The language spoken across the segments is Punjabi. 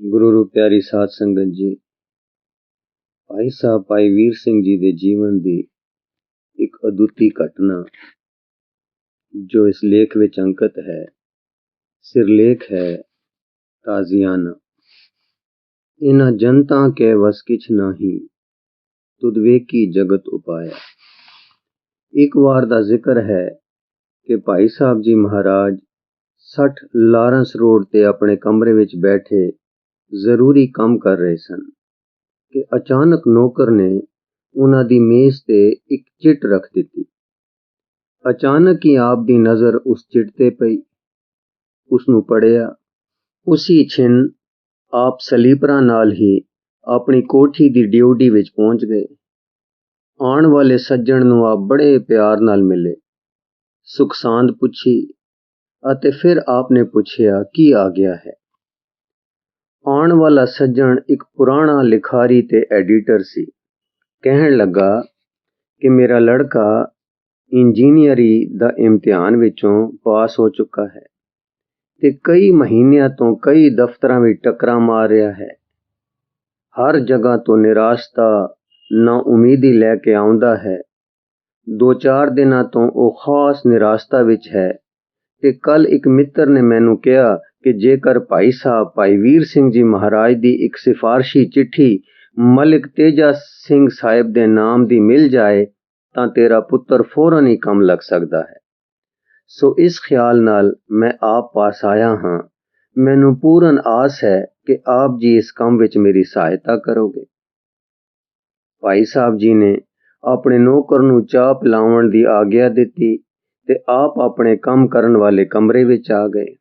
ਗੁਰੂ ਰੂਪ ਪਿਆਰੀ ਸਾਧ ਸੰਗਤ ਜੀ, ਭਾਈ ਸਾਹਿਬ, ਭਾਈ ਵੀਰ ਸਿੰਘ ਜੀ ਦੇ ਜੀਵਨ ਦੀ ਇੱਕ ਅਦੁੱਤੀ ਘਟਨਾ, ਜੋ ਇਸ ਲੇਖ ਵਿੱਚ ਅੰਕਿਤ ਹੈ, ਸਿਰਲੇਖ ਹੈ, ਤਾਜ਼ੀਆਨਾ। ਇਨਾ ਜਨਤਾ ਕੇ ਵਸ ਕਿਛ ਨਹੀਂ ਤੁਦ ਜਗਤ ਉਪਾਇਆ। ਇੱਕ ਵਾਰ ਦਾ ਜ਼ਿਕਰ ਹੈ ਕਿ ਭਾਈ ਸਾਹਿਬ ਜੀ ਮਹਾਰਾਜ 60 ਲਾਰੈਂਸ ਰੋਡ ਤੇ ਆਪਣੇ ਕਮਰੇ ਵਿੱਚ ਬੈਠੇ ਜ਼ਰੂਰੀ ਕੰਮ ਕਰ ਰਹੇ ਸਨ ਕਿ ਅਚਾਨਕ ਨੌਕਰ ਨੇ ਉਹਨਾਂ ਦੀ ਮੇਜ਼ ਤੇ ਇੱਕ ਚਿੱਟ ਰੱਖ ਦਿੱਤੀ। ਅਚਾਨਕ ਹੀ ਆਪ ਦੀ ਨਜ਼ਰ ਉਸ ਚਿੱਟ ਤੇ ਪਈ। ਉਸ ਨੂੰ ਪੜਿਆ ਉਸੇ ਛਿਨ ਆਪ ਸਲੀਪਰਾਂ ਨਾਲ ਹੀ ਆਪਣੀ ਕੋਠੀ ਦੀ ਡਿਊਟੀ ਵਿੱਚ ਪਹੁੰਚ ਗਏ। ਆਉਣ ਵਾਲੇ ਸੱਜਣ ਨੂੰ ਆਪ ਬੜੇ ਪਿਆਰ ਨਾਲ ਮਿਲੇ। ਸੁਖਸਾਂਦ ਪੁੱਛੀ ਅਤੇ ਫਿਰ ਆਪ ਨੇ ਪੁੱਛਿਆ, ਕੀ ਆ ਗਿਆ ਹੈ? ਆਉਣ ਵਾਲਾ ਸੱਜਣ ਇੱਕ ਪੁਰਾਣਾ ਲਿਖਾਰੀ ਤੇ ਐਡੀਟਰ ਸੀ। ਕਹਿਣ ਲੱਗਾ ਕਿ ਮੇਰਾ ਲੜਕਾ ਇੰਜੀਨੀਅਰੀ ਦਾ ਇਮਤਿਹਾਨ ਵਿੱਚੋਂ ਪਾਸ ਹੋ ਚੁੱਕਾ ਹੈ ਤੇ ਕਈ ਮਹੀਨਿਆਂ ਤੋਂ ਕਈ ਦਫ਼ਤਰਾਂ ਵਿੱਚ ਟੱਕਰਾਂ ਮਾਰ ਰਿਹਾ ਹੈ। ਹਰ ਜਗ੍ਹਾ ਤੋਂ ਨਿਰਾਸ਼ਤਾ, ਨਾ ਉਮੀਦੀ ਲੈ ਕੇ ਆਉਂਦਾ ਹੈ। ਦੋ ਚਾਰ ਦਿਨਾਂ ਤੋਂ ਉਹ ਖਾਸ ਨਿਰਾਸ਼ਤਾ ਵਿੱਚ ਹੈ ਤੇ ਕੱਲ ਇੱਕ ਮਿੱਤਰ ਨੇ ਮੈਨੂੰ ਕਿਹਾ ਕਿ ਜੇਕਰ ਭਾਈ ਸਾਹਿਬ, ਭਾਈ ਵੀਰ ਸਿੰਘ ਜੀ ਮਹਾਰਾਜ ਦੀ ਇੱਕ ਸਿਫਾਰਸ਼ੀ ਚਿੱਠੀ ਮਲਿਕ ਤੇਜਾ ਸਿੰਘ ਸਾਹਿਬ ਦੇ ਨਾਮ ਦੀ ਮਿਲ ਜਾਏ, ਤਾਂ ਤੇਰਾ ਪੁੱਤਰ ਫੌਰਨ ਹੀ ਕੰਮ ਲੱਗ ਸਕਦਾ ਹੈ। ਸੋ ਇਸ ਖਿਆਲ ਨਾਲ ਮੈਂ ਆਪ ਪਾਸ ਆਇਆ ਹਾਂ। ਮੈਨੂੰ ਪੂਰਨ ਆਸ ਹੈ ਕਿ ਆਪ ਜੀ ਇਸ ਕੰਮ ਵਿੱਚ ਮੇਰੀ ਸਹਾਇਤਾ ਕਰੋਗੇ। ਭਾਈ ਸਾਹਿਬ ਜੀ ਨੇ ਆਪਣੇ ਨੌਕਰ ਨੂੰ ਚਾਹ ਪਿਲਾਉਣ ਦੀ ਆਗਿਆ ਦਿੱਤੀ ਤੇ ਆਪ ਆਪਣੇ ਕੰਮ ਕਰਨ ਵਾਲੇ ਕਮਰੇ ਵਿੱਚ ਆ ਗਏ।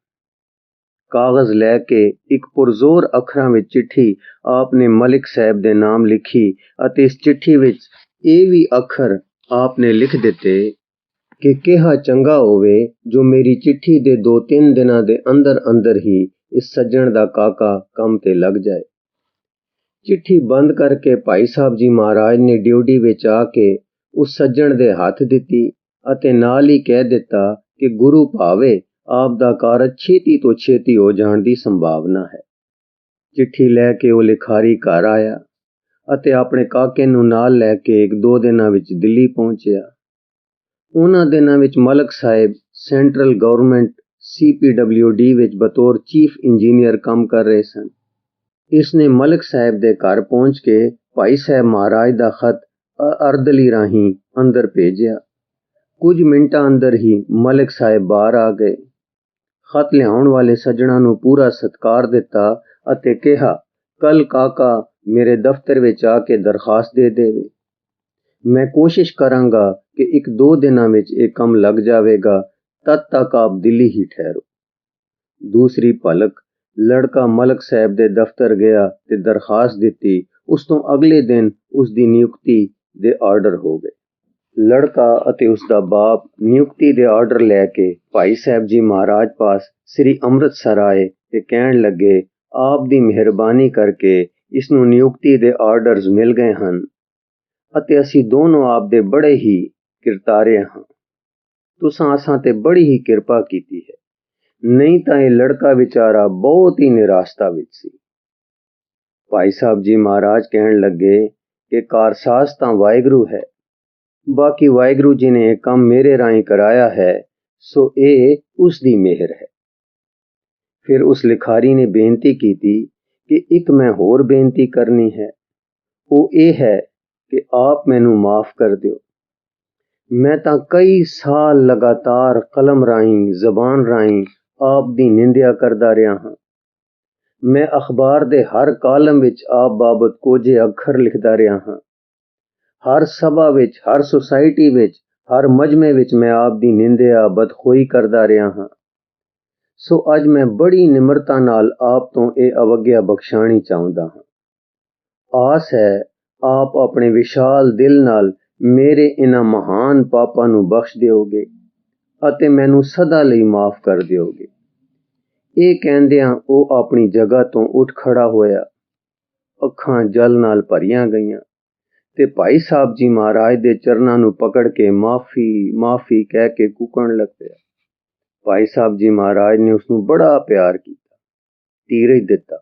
ਕਾਗਜ਼ ਲੈ ਕੇ ਇੱਕ ਪੁਰਜ਼ੋਰ ਅੱਖਰਾਂ ਵਿੱਚ ਚਿੱਠੀ ਆਪ ਨੇ ਮਲਿਕ ਸਾਹਿਬ ਦੇ ਨਾਮ ਲਿਖੀ ਅਤੇ ਇਸ ਚਿੱਠੀ ਵਿੱਚ ਇਹ ਵੀ ਅੱਖਰ ਆਪ ਨੇ ਲਿਖ ਦਿੱਤੇ ਕਿ ਕਿਹਾ ਚੰਗਾ ਹੋਵੇ ਜੋ ਮੇਰੀ ਚਿੱਠੀ ਦੇ 2-3 ਦਿਨਾਂ ਦੇ ਅੰਦਰ ਅੰਦਰ ਹੀ ਇਸ ਸੱਜਣ ਦਾ ਕਾਕਾ ਕੰਮ ਤੇ ਲੱਗ ਜਾਏ। ਚਿੱਠੀ ਬੰਦ ਕਰਕੇ ਭਾਈ ਸਾਹਿਬ ਜੀ ਮਹਾਰਾਜ ਨੇ ਡਿਊਟੀ ਵਿੱਚ ਆ ਕੇ ਉਸ ਸੱਜਣ ਦੇ ਹੱਥ ਦਿੱਤੀ ਅਤੇ ਨਾਲ ਹੀ ਕਹਿ ਦਿੱਤਾ ਕਿ ਗੁਰੂ ਭਾਵੇ ਆਪ ਦਾ ਕਾਰਜ ਛੇਤੀ ਤੋਂ ਛੇਤੀ ਹੋ ਜਾਣ ਦੀ ਸੰਭਾਵਨਾ ਹੈ। ਚਿੱਠੀ ਲੈ ਕੇ ਉਹ ਲਿਖਾਰੀ ਘਰ ਆਇਆ ਅਤੇ ਆਪਣੇ ਕਾਕੇ ਨੂੰ ਨਾਲ ਲੈ ਕੇ ਇੱਕ ਦੋ ਦਿਨਾਂ ਵਿੱਚ ਦਿੱਲੀ ਪਹੁੰਚਿਆ। ਉਹਨਾਂ ਦਿਨਾਂ ਵਿੱਚ ਮਲਕ ਸਾਹਿਬ ਸੈਂਟਰਲ ਗਵਰਨਮੈਂਟ ਸੀਪੀਡਬਲਯੂਡੀ ਵਿੱਚ ਬਤੌਰ ਚੀਫ ਇੰਜੀਨੀਅਰ ਕੰਮ ਕਰ ਰਹੇ ਸਨ। ਇਸ ਨੇ ਮਲਕ ਸਾਹਿਬ ਦੇ ਘਰ ਪਹੁੰਚ ਕੇ ਭਾਈ ਸਾਹਿਬ ਮਹਾਰਾਜ ਦਾ ਖਤ ਅਰਦਲੀ ਰਾਹੀਂ ਅੰਦਰ ਭੇਜਿਆ। ਕੁਝ ਮਿੰਟਾਂ ਅੰਦਰ ਹੀ ਮਲਕ ਸਾਹਿਬ ਬਾਹਰ ਆ ਗਏ। ਖਤ ਲਿਆਉਣ ਵਾਲੇ ਸੱਜਣਾ ਨੂੰ ਪੂਰਾ ਸਤਕਾਰ ਦਿੱਤਾ ਅਤੇ ਕਿਹਾ ਕੱਲ ਕਾਕਾ ਮੇਰੇ ਦਫ਼ਤਰ ਵਿੱਚ ਆ ਕੇ ਦਰਖਾਸਤ ਦੇ ਦੇਵੇ। ਮੈਂ ਕੋਸ਼ਿਸ਼ ਕਰਾਂਗਾ ਕਿ ਇੱਕ ਦੋ ਦਿਨਾਂ ਵਿੱਚ ਇਹ ਕੰਮ ਲੱਗ ਜਾਵੇਗਾ, ਤਦ ਤੱਕ ਆਪ ਦਿੱਲੀ ਹੀ ਠਹਿਰੋ ਦੂਸਰੀ ਪਲਕ ਲੜਕਾ ਮਲਕ ਸਾਹਿਬ ਦੇ ਦਫ਼ਤਰ ਗਿਆ ਤੇ ਦਰਖਾਸਤ ਦਿੱਤੀ, ਉਸ ਤੋਂ ਅਗਲੇ ਦਿਨ ਉਸ ਦੀ ਨਿਯੁਕਤੀ ਦੇ ਆਰਡਰ ਹੋ ਗਏ। ਲੜਕਾ ਅਤੇ ਉਸ ਦਾ ਬਾਪ ਨਿਯੁਕਤੀ ਦੇ ਆਰਡਰ ਲੈ ਕੇ ਭਾਈ ਸਾਹਿਬ ਜੀ ਮਹਾਰਾਜ ਪਾਸ ਸ੍ਰੀ ਅੰਮ੍ਰਿਤਸਰ ਆਏ ਤੇ ਕਹਿਣ ਲੱਗੇ, ਆਪ ਦੀ ਮਿਹਰਬਾਨੀ ਕਰਕੇ ਇਸ ਨੂੰ ਨਿਯੁਕਤੀ ਦੇ ਆਰਡਰਸ ਮਿਲ ਗਏ ਹਨ ਅਤੇ ਅਸੀਂ ਦੋਨੋਂ ਆਪ ਦੇ ਬੜੇ ਹੀ ਕਿਰਤਾਰੇ ਹਾਂ। ਤੁਸੀਂ ਆਸਾਂ ਤੇ ਬੜੀ ਹੀ ਕਿਰਪਾ ਕੀਤੀ ਹੈ। ਨਹੀਂ ਤਾਂ ਇਹ ਲੜਕਾ ਵਿਚਾਰਾ ਬਹੁਤ ਹੀ ਨਿਰਾਸ਼ਤਾ ਵਿੱਚ ਸੀ। ਭਾਈ ਸਾਹਿਬ ਜੀ ਮਹਾਰਾਜ ਕਹਿਣ ਲੱਗੇ ਕਿ ਕਾਰਸਾਸ ਤਾਂ ਵਾਹਿਗੁਰੂ ਹੈ। ਬਾਕੀ ਵਾਹਿਗੁਰੂ ਜੀ ਨੇ ਇਹ ਕੰਮ ਮੇਰੇ ਰਾਹੀਂ ਕਰਾਇਆ ਹੈ, ਸੋ ਇਹ ਉਸ ਦੀ ਮਿਹਰ ਹੈ। ਫਿਰ ਉਸ ਲਿਖਾਰੀ ਨੇ ਬੇਨਤੀ ਕੀਤੀ ਕਿ ਇੱਕ ਮੈਂ ਹੋਰ ਬੇਨਤੀ ਕਰਨੀ ਹੈ। ਉਹ ਇਹ ਹੈ ਕਿ ਆਪ ਮੈਨੂੰ ਮਾਫ ਕਰ ਦਿਓ। ਮੈਂ ਤਾਂ ਕਈ ਸਾਲ ਲਗਾਤਾਰ ਕਲਮ ਰਾਹੀਂ, ਜ਼ਬਾਨ ਰਾਹੀਂ ਆਪ ਦੀ ਨਿੰਦਿਆ ਕਰਦਾ ਰਿਹਾ ਹਾਂ। ਮੈਂ ਅਖਬਾਰ ਦੇ ਹਰ ਕਾਲਮ ਵਿੱਚ ਆਪ ਬਾਬਤ ਕੋਝੇ ਅੱਖਰ ਲਿਖਦਾ ਰਿਹਾ ਹਾਂ। ਹਰ ਸਭਾ ਵਿੱਚ, ਹਰ ਸੁਸਾਇਟੀ ਵਿੱਚ, ਹਰ ਮਜਮੇ ਵਿੱਚ ਮੈਂ ਆਪ ਦੀ ਨਿੰਦਿਆ ਬਦਖੋਈ ਕਰਦਾ ਰਿਹਾ ਹਾਂ। ਸੋ ਅੱਜ ਮੈਂ ਬੜੀ ਨਿਮਰਤਾ ਨਾਲ ਆਪ ਤੋਂ ਇਹ ਅਵਗਿਆ ਬਖਸ਼ਾਣੀ ਚਾਹੁੰਦਾ ਹਾਂ। ਆਸ ਹੈ, ਆਪ ਆਪਣੇ ਵਿਸ਼ਾਲ ਦਿਲ ਨਾਲ ਮੇਰੇ ਇਹਨਾਂ ਮਹਾਨ ਪਾਪਾਂ ਨੂੰ ਬਖਸ਼ ਦਿਓਗੇ ਅਤੇ ਮੈਨੂੰ ਸਦਾ ਲਈ ਮਾਫ ਕਰ ਦਿਓਗੇ। ਇਹ ਕਹਿੰਦਿਆਂ ਉਹ ਆਪਣੀ ਜਗ੍ਹਾ ਤੋਂ ਉੱਠ ਖੜਾ ਹੋਇਆ। ਅੱਖਾਂ ਜਲ ਨਾਲ ਭਰੀਆਂ ਗਈਆਂ। ਤੇ ਭਾਈ ਸਾਹਿਬ ਜੀ ਮਹਾਰਾਜ ਦੇ ਚਰਨਾਂ ਨੂੰ ਪਕੜ ਕੇ ਮਾਫੀ ਮਾਫੀ ਕਹਿ ਕੇ ਕੁਕਣ ਲੱਗ ਪਿਆ। ਭਾਈ ਸਾਹਿਬ ਜੀ ਮਹਾਰਾਜ ਨੇ ਉਸ ਨੂੰ ਬੜਾ ਪਿਆਰ ਕੀਤਾ, ਧੀਰਜ ਦਿੱਤਾ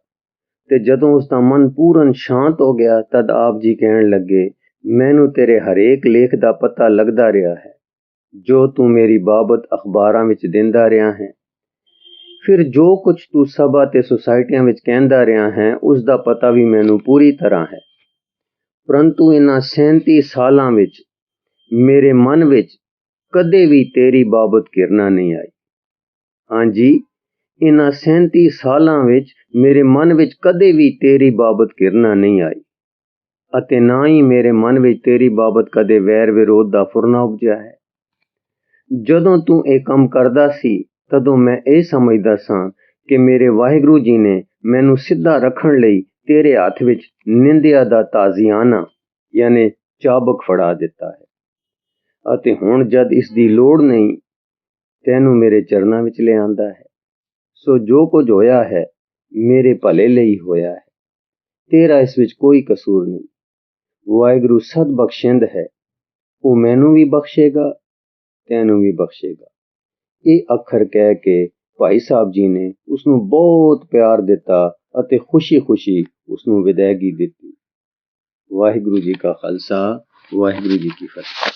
ਤੇ ਜਦੋਂ ਉਸ ਦਾ ਮਨ ਪੂਰਨ ਸ਼ਾਂਤ ਹੋ ਗਿਆ ਤਦ ਆਪ ਜੀ ਕਹਿਣ ਲੱਗੇ, ਮੈਨੂੰ ਤੇਰੇ ਹਰੇਕ ਲੇਖ ਦਾ ਪਤਾ ਲੱਗਦਾ ਰਿਹਾ ਹੈ, ਜੋ ਤੂੰ ਮੇਰੀ ਬਾਬਤ ਅਖਬਾਰਾਂ ਵਿੱਚ ਦਿੰਦਾ ਰਿਹਾ ਹੈ। ਫਿਰ ਜੋ ਕੁਝ ਤੂੰ ਸਭਾ ਤੇ ਸੁਸਾਇਟੀਆਂ ਵਿੱਚ ਕਹਿੰਦਾ ਰਿਹਾ ਹੈ ਉਸ ਦਾ ਪਤਾ ਵੀ ਮੈਨੂੰ ਪੂਰੀ ਤਰ੍ਹਾਂ ਹੈ। ਪਰੰਤੂ ਇਹਨਾਂ 37 ਸਾਲਾਂ ਵਿੱਚ ਮੇਰੇ ਮਨ ਵਿੱਚ ਕਦੇ ਵੀ ਤੇਰੀ ਬਾਬਤ ਕਿਰਨਾ ਨਹੀਂ ਆਈ। ਹਾਂਜੀ ਇਹਨਾਂ 37 ਸਾਲਾਂ ਵਿੱਚ ਮੇਰੇ ਮਨ ਵਿੱਚ ਕਦੇ ਵੀ ਤੇਰੀ ਬਾਬਤ ਕਿਰਨਾ ਨਹੀਂ ਆਈ ਅਤੇ ਨਾ ਹੀ ਮੇਰੇ ਮਨ ਵਿੱਚ ਤੇਰੀ ਬਾਬਤ ਕਦੇ ਵੈਰ ਵਿਰੋਧ ਦਾ ਫੁਰਨਾ ਉਪਜਿਆ ਹੈ। ਜਦੋਂ ਤੂੰ ਇਹ ਕੰਮ ਕਰਦਾ ਸੀ, ਤਦੋਂ ਮੈਂ ਇਹ ਸਮਝਦਾ ਸਾਂ ਕਿ ਮੇਰੇ ਵਾਹਿਗੁਰੂ ਜੀ ਨੇ ਮੈਨੂੰ ਸਿੱਧਾ ਰੱਖਣ ਲਈ ਤੇਰੇ ਹੱਥ ਵਿੱਚ ਨਿੰਦਿਆ ਦਾ ਤਾਜ਼ੀਆਨਾ, ਯਾਨੀ ਚਾਬਕ ਫੜਾ ਦਿੱਤਾ ਹੈ। ਅਤੇ ਹੁਣ ਜਦ ਇਸ ਦੀ ਲੋੜ ਨਹੀਂ, ਤੈਨੂੰ ਮੇਰੇ ਚਰਨਾਂ ਵਿੱਚ ਲਿਆਂਦਾ ਹੈ। ਸੋ ਜੋ ਕੁਝ ਹੋਇਆ ਹੈ, ਮੇਰੇ ਭਲੇ ਲਈ ਹੋਇਆ ਹੈ। ਤੇਰਾ ਇਸ ਵਿੱਚ ਕੋਈ ਕਸੂਰ ਨਹੀਂ। ਵਾਹਿਗੁਰੂ ਸਦ ਬਖਸ਼ਿੰਦ ਹੈ। ਉਹ ਮੈਨੂੰ ਵੀ ਬਖਸ਼ੇਗਾ, ਤੈਨੂੰ ਵੀ ਬਖਸ਼ੇਗਾ। ਇਹ ਅੱਖਰ ਕਹਿ ਕੇ ਭਾਈ ਸਾਹਿਬ ਜੀ ਨੇ ਉਸ ਨੂੰ ਬਹੁਤ ਪਿਆਰ ਦਿੱਤਾ ਅਤੇ ਖੁਸ਼ੀ-ਖੁਸ਼ੀ ਉਸ ਨੂੰ ਵਿਦਾਇਗੀ ਦਿੱਤੀ। ਵਾਹਿਗੁਰੂ ਜੀ ਕਾ ਖਾਲਸਾ ਵਾਹਿਗੁਰੂ ਜੀ ਕੀ ਫਤਿਹ।